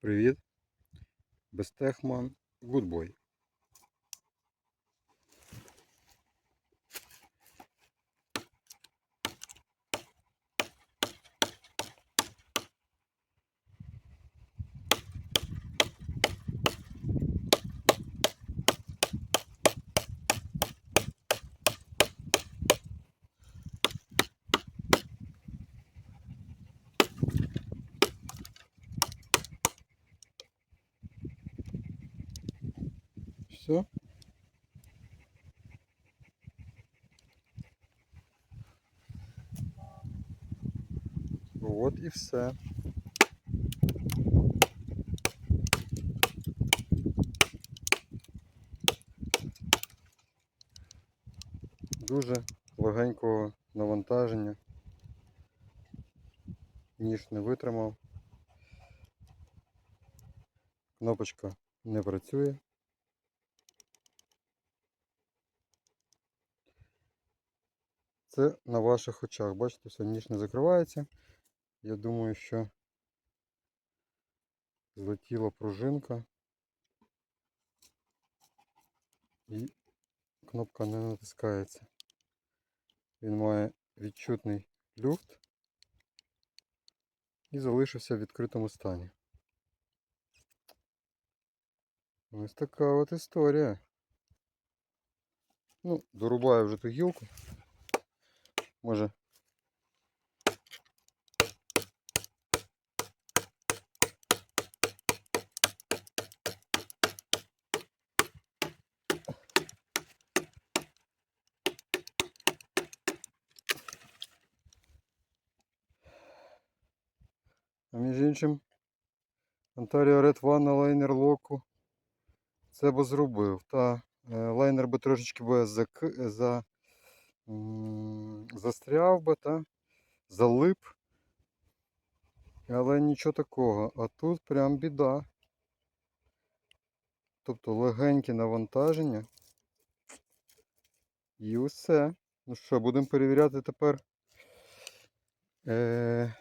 Привіт. Бестехман Гудбой. Все. От і все. Дуже легенького навантаження. Ніж не витримав. Кнопочка не працює. Це на ваших очах. Бачите, все, ніж не закривається. Я думаю, що злетіла пружинка і кнопка не натискається. Він має відчутний люфт і залишився в відкритому стані. Ось така от історія. Ну, дорубаю вже ту гілку. Може. А між іншим, Ontario Red One на лайнер локу це би зробив. Та е, лайнер би трошечки би зак... за... застряв би, та залип. Але нічого такого. А тут прям біда. Тобто легеньке навантаження. І усе. Ну що, будемо перевіряти тепер е-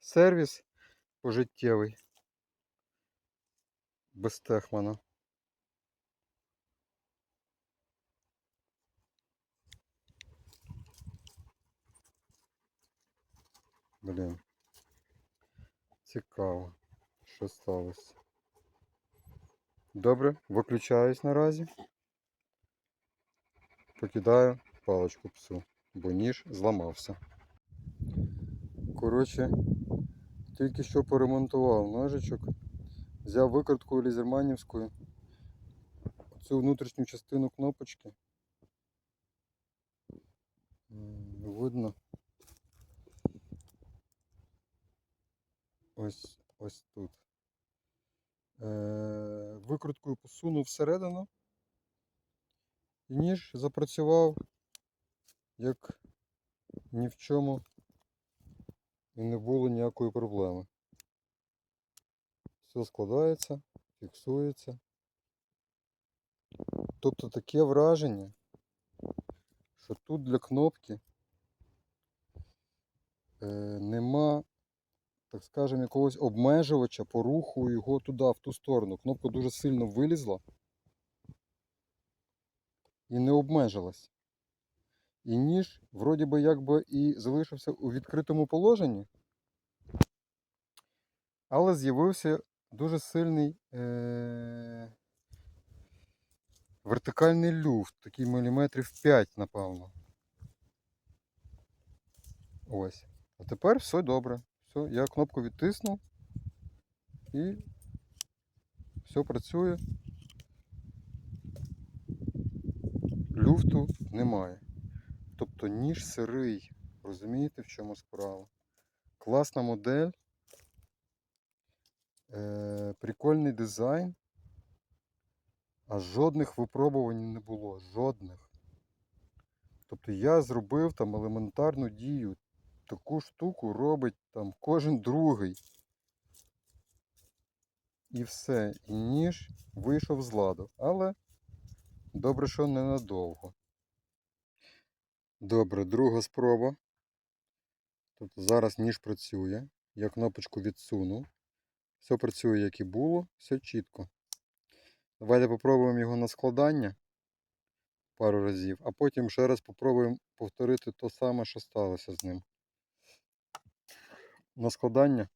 сервіс пожиттєвий. Без Техмана. Блін. Цікаво, що сталося. Добре, виключаюсь наразі. Покидаю паличку псу, бо ніж зламався. Коротше, тільки що поремонтував ножичок. Взяв викрутку лізерманівську. Цю внутрішню частину кнопочки. Видно. Ось ось тут. Е, викруткою посунув всередину. І ніж запрацював як ні в чому і не було ніякої проблеми. Все складається, фіксується. Тобто таке враження, що тут для кнопки е, нема, так скажемо, якогось обмежувача по руху його туди, в ту сторону. Кнопка дуже сильно вилізла і не обмежилась. І ніж, вроді би, якби і залишився у відкритому положенні, але з'явився дуже сильний е- вертикальний люфт, такий міліметрів 5, напевно. Ось. А тепер все добре. Все, я кнопку відтиснув і все працює. Люфту немає. Тобто ніж сирий. Розумієте, в чому справа? Класна модель. Е, прикольний дизайн. А жодних випробувань не було. Жодних. Тобто я зробив там елементарну дію. Таку штуку робить там кожен другий. І все. І ніж вийшов з ладу. Але добре, що ненадовго. Добре, друга спроба. Тобто зараз ніж працює. Я кнопочку відсунув. Все працює, як і було, все чітко. Давайте попробуємо його на складання пару разів, а потім ще раз попробуємо повторити те саме, що сталося з ним. На складання.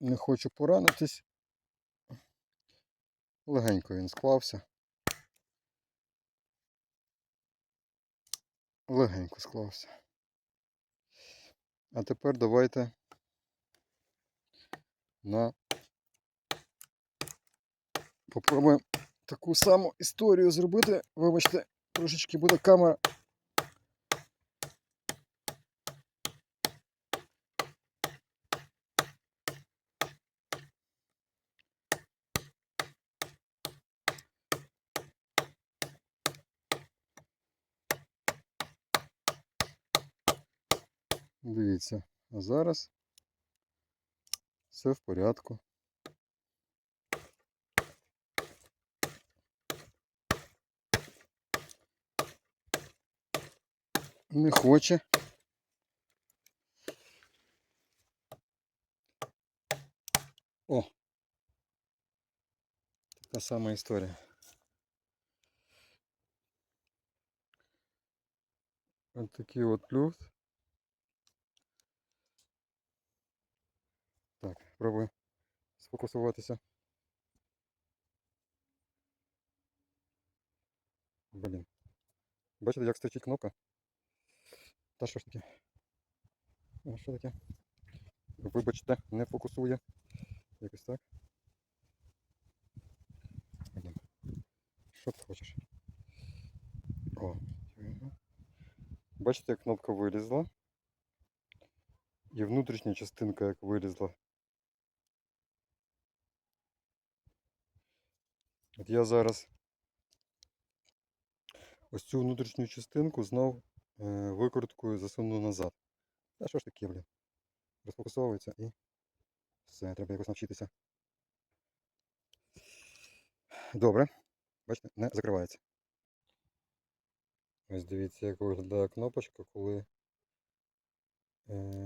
Не хочу поранитись. Легенько він склався. Легенько склався. А тепер давайте на попробуємо таку саму історію зробити. Вибачте, трошечки буде камера. Дивіться, а зараз все в порядку. Не хоче. О! Така сама історія. Ось такий от люфт. Так, пробую сфокусуватися. Блін. Бачите, як стачить кнопка? Та що ж таке? А що таке? Вибачте, не фокусує. Якось так. Блін. Що ти хочеш? О. Бачите, як кнопка вилізла. І внутрішня частинка як вилізла. От я зараз ось цю внутрішню частинку знов е, викруткою засуну назад. Та що ж таке, блін? Розфокусовується і все, треба якось навчитися. Добре. Бачите, не закривається. Ось дивіться, як виглядає кнопочка, коли е,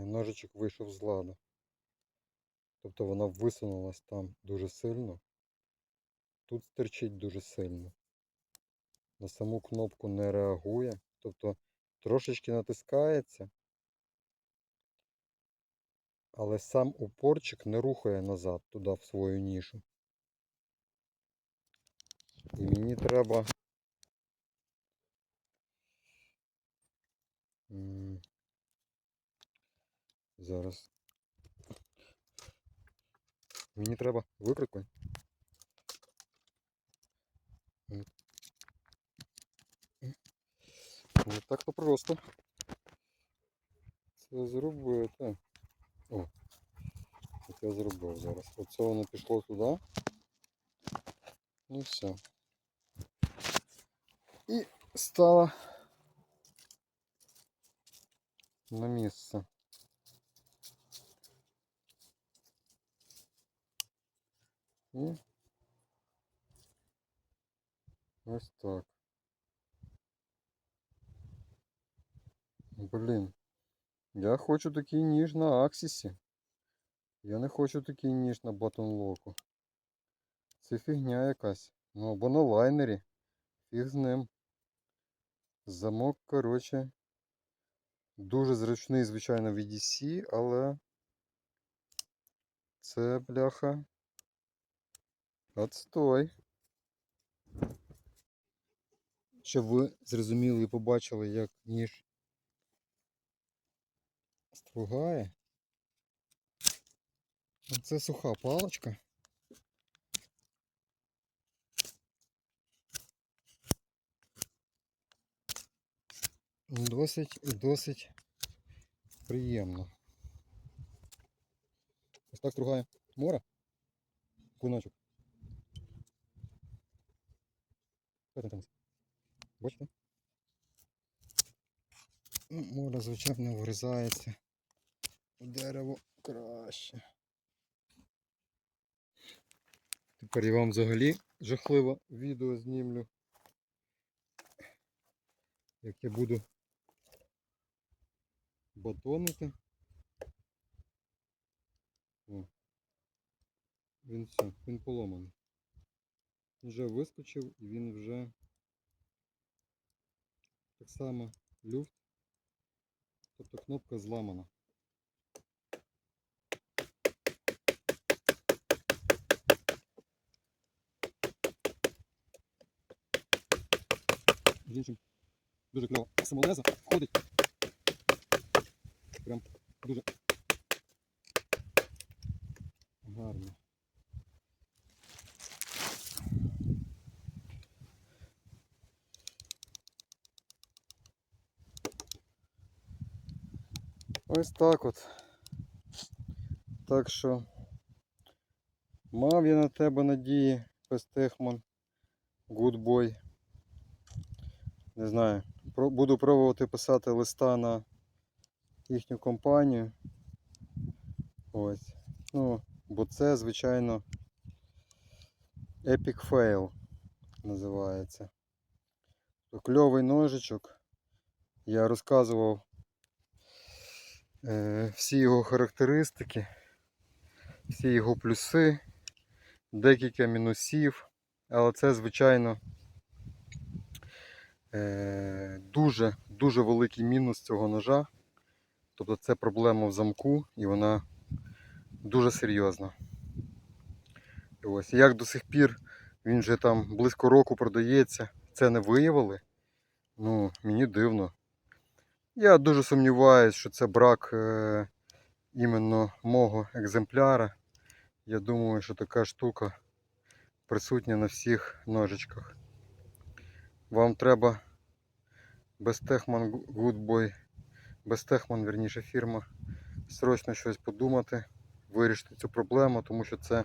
ножичок вийшов з ладу. Тобто вона висунулась там дуже сильно. Тут стерчить дуже сильно. На саму кнопку не реагує. Тобто трошечки натискається, але сам упорчик не рухає назад туди в свою нішу. І мені треба. Зараз. Мені треба викруткою. Не так то просто. Це зробити. О, як я зробив зараз. Оце воно пішло туди. І все. І стало на місце. І ось так. Блін. Я хочу такий ніж на Аксісі. Я не хочу такий ніж на батонлоку. Це фігня якась. Ну або на лайнері. Фіг з ним. Замок, коротше. Дуже зручний, звичайно, VDC, але це бляха. Отстой. Щоб ви зрозуміли і побачили, як ніж стругає. Це суха паличка. Досить і досить приємно. Ось так стругає мора. Куночок. Бачите? Ну, Море, звичайно, врізається у дерево краще. Тепер я вам взагалі жахливо відео знімлю. Як я буду батонити. О. Він все, він поломаний. Вже вискочив і він вже так само люфт. Тобто кнопка зламана. Між іншим, дуже кльово. Самолеза входить. Прям дуже гарно. Ось так от. Так що мав я на тебе надії, Пестехман, гудбой. Не знаю. Буду пробувати писати листа на їхню компанію. Ось. Ну, бо це, звичайно, Epic Fail називається. Кльовий ножичок. Я розказував е, всі його характеристики, всі його плюси, декілька мінусів. Але це, звичайно, дуже, дуже великий мінус цього ножа. Тобто це проблема в замку і вона дуже серйозна. І ось як до сих пір він вже там близько року продається, це не виявили. Ну, мені дивно. Я дуже сумніваюся, що це брак е, іменно мого екземпляра. Я думаю, що така штука присутня на всіх ножичках. Вам треба Безтехман Goodboy, Безтехман, верніше фірма, срочно щось подумати, вирішити цю проблему, тому що це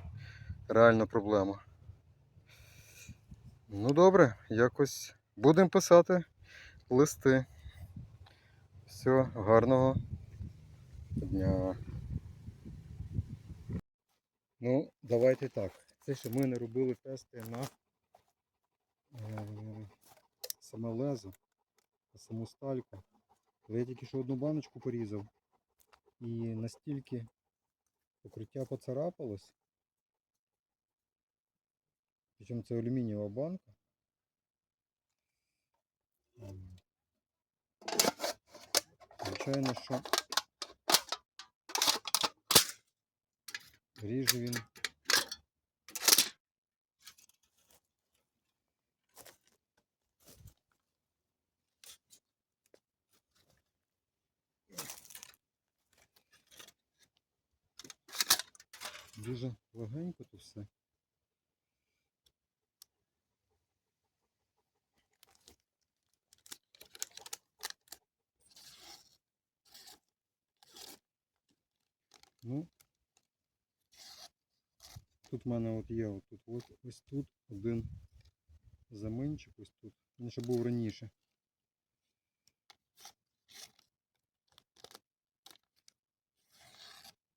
реальна проблема. Ну добре, якось будемо писати листи. Все, гарного дня. Ну, давайте так. Це ще ми не робили тести на е, саме лезо, саму стальку. Але я тільки що одну баночку порізав і настільки покриття поцарапалось. Причому це алюмінієва банка. Ем, Звичайно, що ріже він. Дуже легенько тут все. Ну, тут в мене от є отут, ось, ось тут один заминчик, ось тут. Він ще був раніше.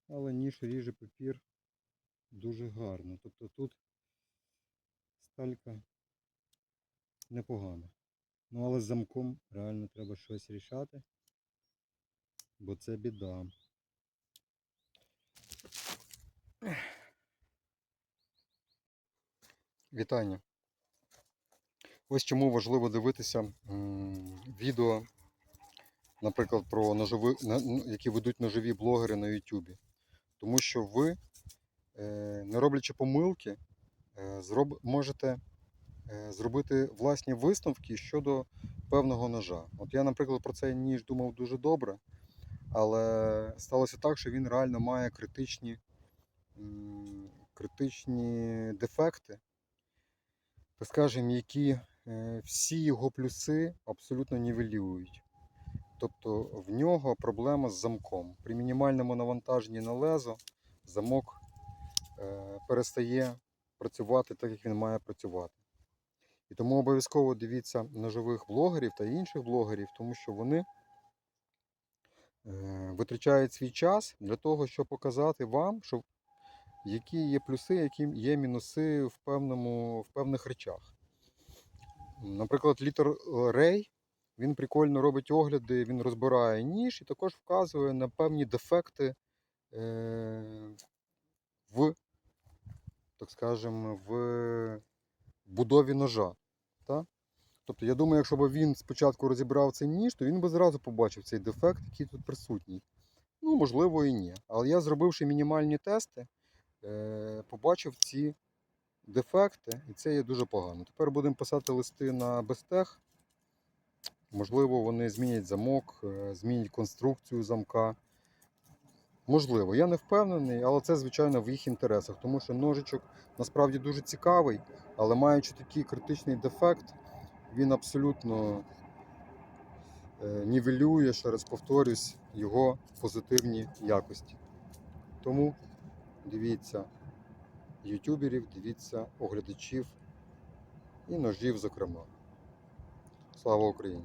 Але ніж ріже папір дуже гарно. Тобто тут сталька непогана. Ну але з замком реально треба щось рішати, бо це біда. Вітання. Ось чому важливо дивитися відео, наприклад, про ножові, на- які ведуть ножові блогери на YouTube. Тому що ви, не роблячи помилки, е, можете е, зробити власні висновки щодо певного ножа. От я, наприклад, про цей ніж думав дуже добре, але сталося так, що він реально має критичні, критичні дефекти так скажемо, які е, всі його плюси абсолютно нівелюють. Тобто в нього проблема з замком. При мінімальному навантаженні на лезо замок е, перестає працювати так, як він має працювати. І тому обов'язково дивіться ножових блогерів та інших блогерів, тому що вони е, витрачають свій час для того, щоб показати вам, що які є плюси, які є мінуси в, певному, в певних речах. Наприклад, літер Рей, він прикольно робить огляди, він розбирає ніж і також вказує на певні дефекти е, в так скажемо, в будові ножа. Та? Тобто, я думаю, якщо б він спочатку розібрав цей ніж, то він би зразу побачив цей дефект, який тут присутній. Ну, можливо, і ні. Але я, зробивши мінімальні тести, е, побачив ці дефекти, і це є дуже погано. Тепер будемо писати листи на Бестех. Можливо, вони змінять замок, е, змінять конструкцію замка. Можливо, я не впевнений, але це, звичайно, в їх інтересах, тому що ножичок насправді дуже цікавий, але маючи такий критичний дефект, він абсолютно е, нівелює, ще раз повторюсь, його позитивні якості. Тому дивіться ютуберів, дивіться оглядачів і ножів, зокрема. Слава Україні!